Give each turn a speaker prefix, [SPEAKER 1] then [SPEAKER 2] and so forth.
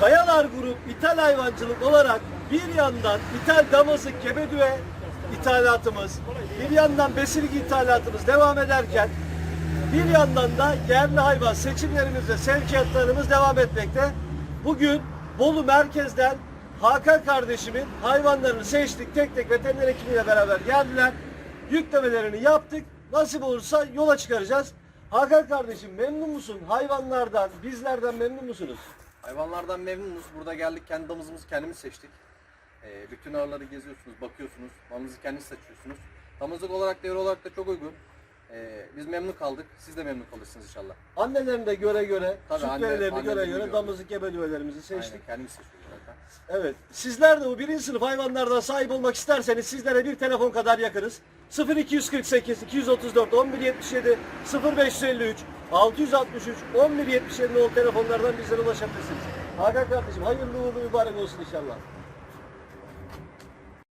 [SPEAKER 1] Kayalar Grup İthal Hayvancılık olarak bir yandan İthal Damızlık Kebedüve ithalatımız, bir yandan besilik ithalatımız devam ederken bir yandan da yerli hayvan seçimlerimizde sevkiyatlarımız devam etmekte. Bugün Bolu merkezden Hakan kardeşimin hayvanlarını seçtik. Tek tek veteriner ekibiyle beraber geldiler. Yüklemelerini yaptık. Nasip olursa yola çıkaracağız. Hakan kardeşim memnun musun? Hayvanlardan, bizlerden memnun musunuz?
[SPEAKER 2] Hayvanlardan memnunuz. Burada geldik kendi damızımızı kendimiz seçtik. Ee, bütün ağırları geziyorsunuz, bakıyorsunuz. Malınızı kendiniz seçiyorsunuz. Damızlık olarak devre olarak da çok uygun. Ee, biz memnun kaldık. Siz de memnun kalırsınız inşallah.
[SPEAKER 1] Annelerini de göre göre,
[SPEAKER 2] Tabii
[SPEAKER 1] süt
[SPEAKER 2] anne-
[SPEAKER 1] verilerini göre
[SPEAKER 2] annelerini
[SPEAKER 1] göre
[SPEAKER 2] gördük.
[SPEAKER 1] damızlık gebedüvelerimizi seçtik.
[SPEAKER 2] Aynen, kendimiz seçiyoruz zaten.
[SPEAKER 1] Evet. Sizler de bu birinci sınıf hayvanlardan sahip olmak isterseniz sizlere bir telefon kadar yakınız. 0248 234 1177 0553 663 1177 nolu telefonlardan bizlere ulaşabilirsiniz. Hakan kardeşim hayırlı uğurlu mübarek olsun inşallah.